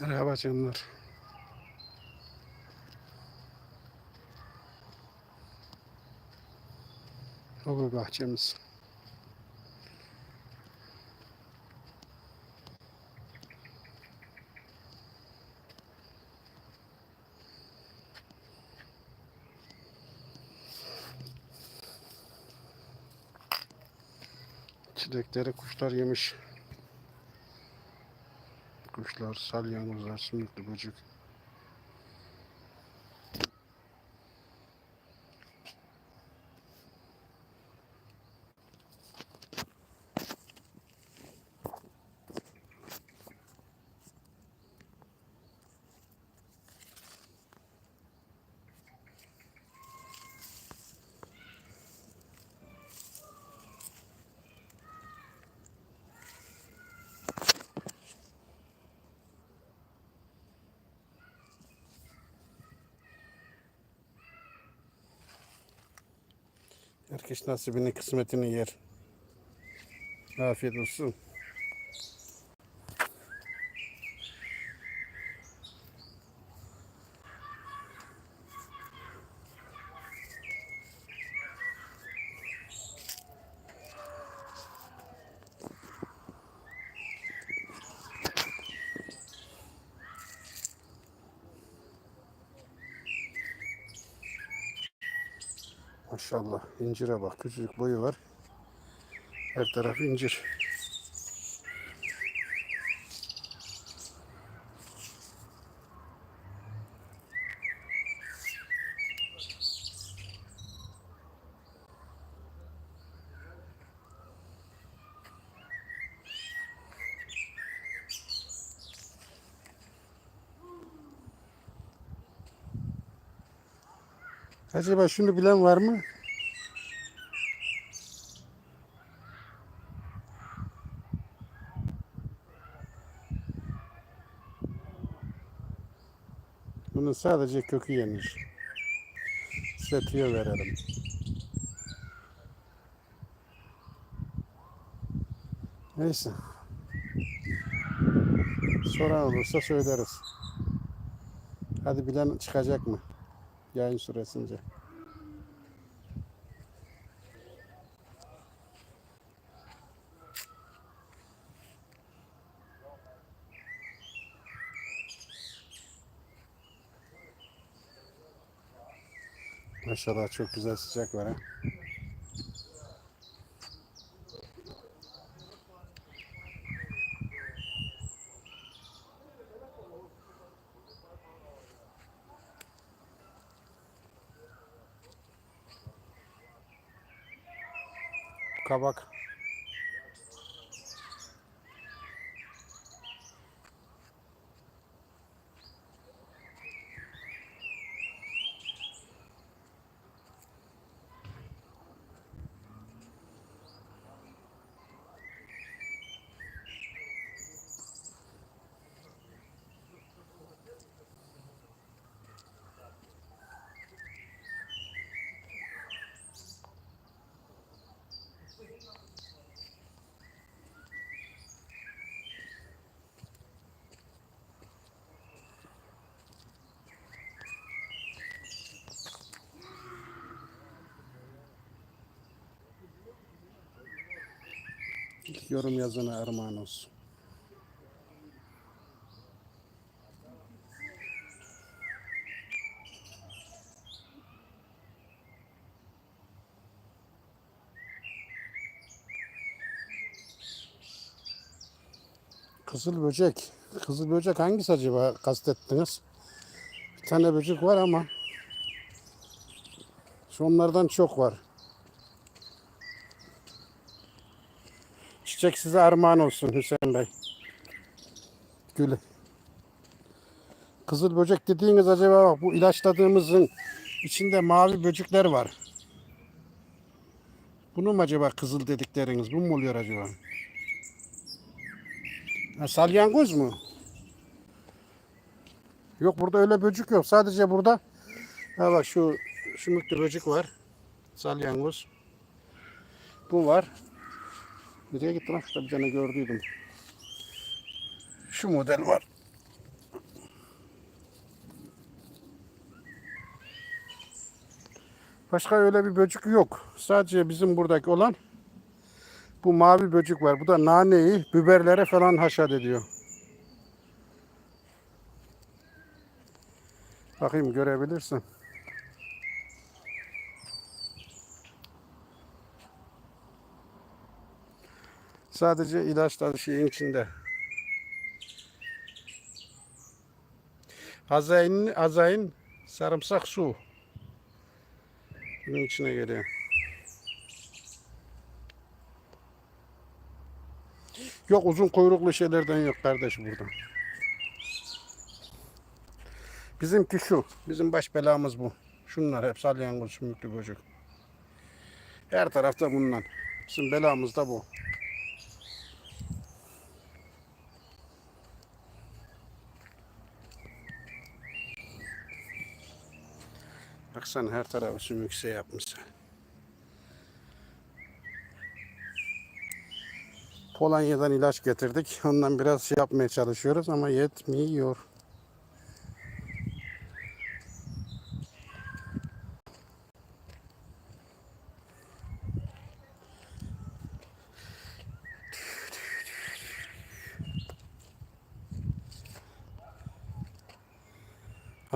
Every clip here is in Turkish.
Merhaba canlar. Hobi bahçemiz. Çilekleri kuşlar yemiş. Kuşlar, salyangozlar, sümüklü böcek. Herkes nasibini kısmetini yer. Afiyet olsun. Maşallah incire bak küçücük boyu var. Her taraf incir. Acaba şunu bilen var mı? Bunun sadece kökü yenir. Size tüyo verelim. Neyse. Soran olursa söyleriz. Hadi bilen çıkacak mı? Yayın süresince. Maşallah çok güzel sıcak var ha. Kabak. Yorum yazana armağan olsun. Kızıl böcek. Kızıl böcek hangisi acaba kastettiniz? Bir tane böcek var ama şu onlardan çok var. Çiçek size armağan olsun Hüseyin Bey. Gülü. Kızıl böcek dediğiniz acaba bak bu ilaçladığımızın içinde mavi böcekler var. Bunu mu acaba kızıl dedikleriniz? Bu mu oluyor acaba? Ha, salyangoz mu? Yok burada öyle böcek yok. Sadece burada ha bak şu sümüklü böcek var. Salyangoz. Bu var. Nereye gitti lan? Şurada bir tane gördüydüm. Şu model var. Başka öyle bir böcük yok. Sadece bizim buradaki olan bu mavi böcük var. Bu da naneyi biberlere falan haşat ediyor. Bakayım görebilirsin. Sadece ilaçlar şeyin içinde. Azayin, azayin sarımsak su. Bunun içine geliyor. Yok uzun kuyruklu şeylerden yok kardeş burada. Bizimki şu. Bizim baş belamız bu. Şunlar hep salyangoz, sümüklü böcek. Her tarafta bundan. Bizim belamız da bu. Baksana her tarafı sümükse yapmışlar. Polonya'dan ilaç getirdik. Ondan biraz şey yapmaya çalışıyoruz ama yetmiyor.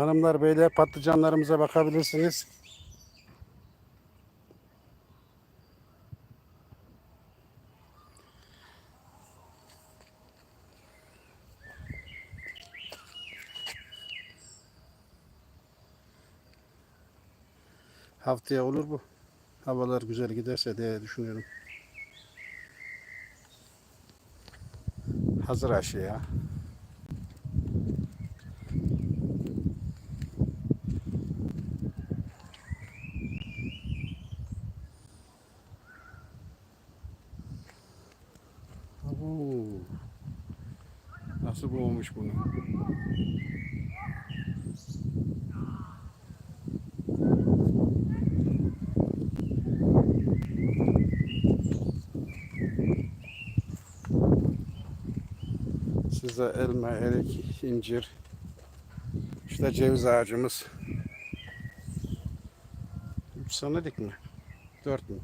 Hanımlar beyler patlıcanlarımıza bakabilirsiniz. Haftaya olur bu. Havalar güzel giderse diye düşünüyorum. Hazır aşı. Nasıl boğmuş bunu? Size elma, erik, incir. İşte ceviz ağacımız. Üç senelik mi? Dört mü?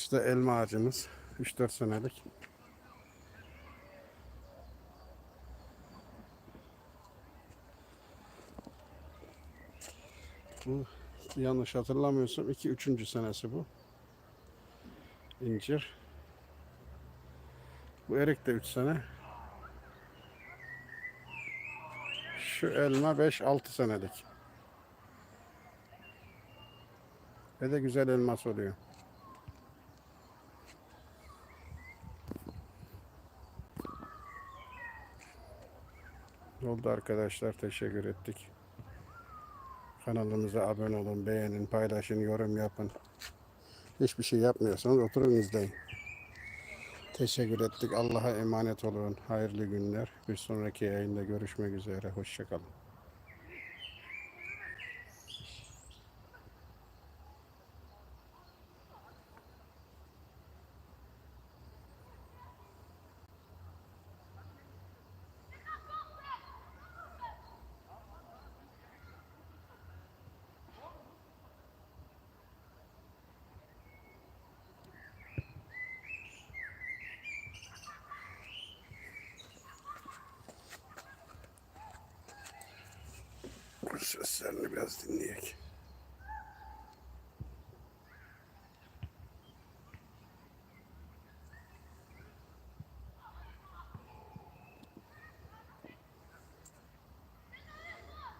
İşte elma ağacımız. 3-4 senelik. Bu yanlış hatırlamıyorsam 2-3. senesi bu. İncir. Bu erik de 3 sene. Şu elma 5-6 senelik. Ve de güzel elmas oluyor. Oldu arkadaşlar. Teşekkür ettik. Kanalımıza abone olun, beğenin, paylaşın, yorum yapın. Hiçbir şey yapmıyorsanız oturun izleyin. Teşekkür ettik. Allah'a emanet olun. Hayırlı günler. Bir sonraki yayında görüşmek üzere. Hoşçakalın. Seslerini biraz dinleyek.